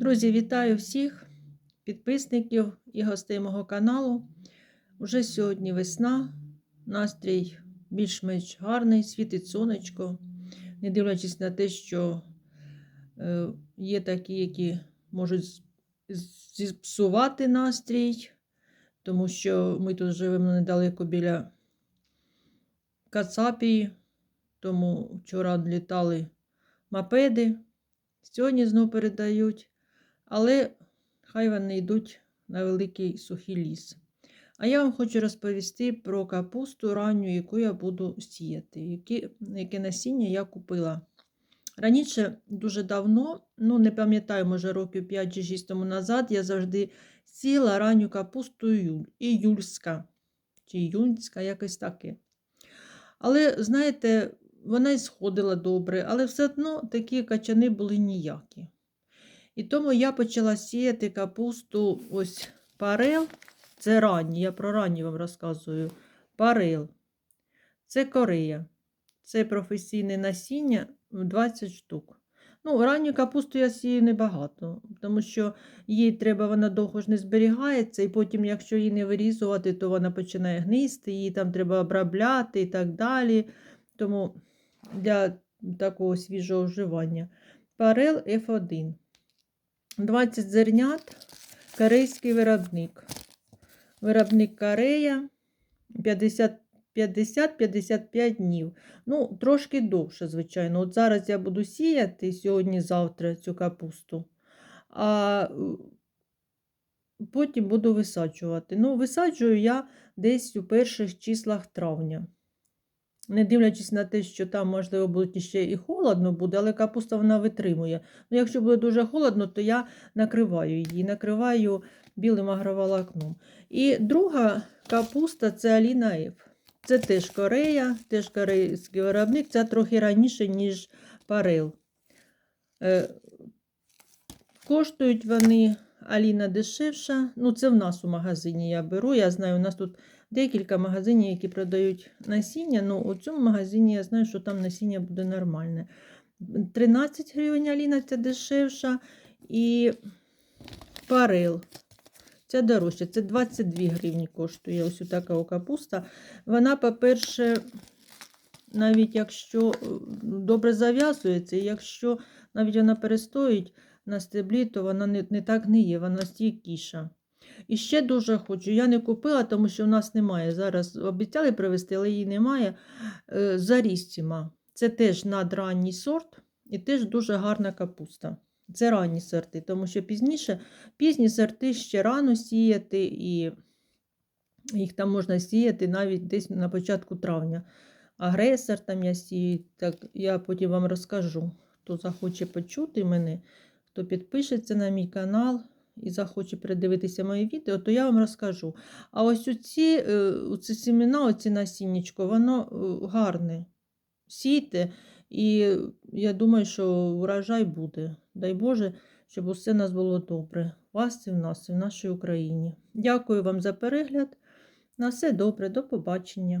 Друзі, вітаю всіх підписників і гостей мого каналу. Уже сьогодні весна, настрій більш-менш гарний, світить сонечко, не дивлячись на те, що е, є такі, які можуть зіпсувати настрій, тому що ми тут живемо недалеко біля Кацапії, тому вчора літали мопеди. Сьогодні знов передають, але хай вони йдуть на великий сухий ліс. А я вам хочу розповісти про капусту ранню, яку я буду сіяти, які, яке насіння я купила. Раніше, дуже давно, ну не пам'ятаю, може років 5 чи 6 тому назад, я завжди сіяла ранню капусту юль, іюльська, чи юнська, якось таке. Але, знаєте, вона й сходила добре, але все одно такі качани були ніякі. І тому я почала сіяти капусту ось парел. Це ранні, я про ранні вам розказую. Парел. Це Корея. Це професійне насіння 20 штук. Ну, ранню капусту я сію небагато, тому що їй треба, вона довго ж не зберігається, і потім, якщо її не вирізувати, то вона починає гнисти, її там треба обробляти і так далі. Тому для такого свіжого вживання. Парел F1. 20 зернят. Корейський виробник. Виробник Корея 50-55 днів. Ну, трошки довше, звичайно. От зараз я буду сіяти сьогодні-завтра цю капусту, а е, потім буду висаджувати. Ну, висаджую я десь у перших числах травня. Не дивлячись на те, що там, можливо, буде ще і холодно буде, але капуста вона витримує. Ну, якщо буде дуже холодно, то я накриваю її, накриваю білим агроволокном. І друга капуста це Аліна Ф. Це теж Корея, теж корейський виробник, це трохи раніше, ніж Парел. Е, коштують вони Аліна дешевша. Ну, це в нас у магазині я беру. Я знаю, у нас тут декілька магазинів, які продають насіння. Ну, у цьому магазині я знаю, що там насіння буде нормальне. 13 гривень Аліна це дешевша. І парел. Це дорожче, це 22 гривні коштує ось така капуста. Вона, по-перше, навіть якщо е, добре зав'язується, і якщо навіть вона перестоїть на стеблі, то вона не, не так гниє, вона стійкіша. І ще дуже хочу. Я не купила, тому що в нас немає. Зараз обіцяли привезти, але її немає. Е, Зарістіма. Це теж надранній сорт і теж дуже гарна капуста. Це ранні сорти, тому що пізніше пізні сорти ще рано сіяти, і їх там можна сіяти навіть десь на початку травня. Агресор там я сію, так я потім вам розкажу. Хто захоче почути мене, хто підпишеться на мій канал і захоче передивитися мої відео, то я вам розкажу. А ось оці, е, оці семена, оці насіннячко, воно е, гарне. Сійте, і я думаю, що урожай буде. Дай Боже, щоб усе нас було добре. Вас і в нас, і в нашій Україні. Дякую вам за перегляд. На все добре, до побачення.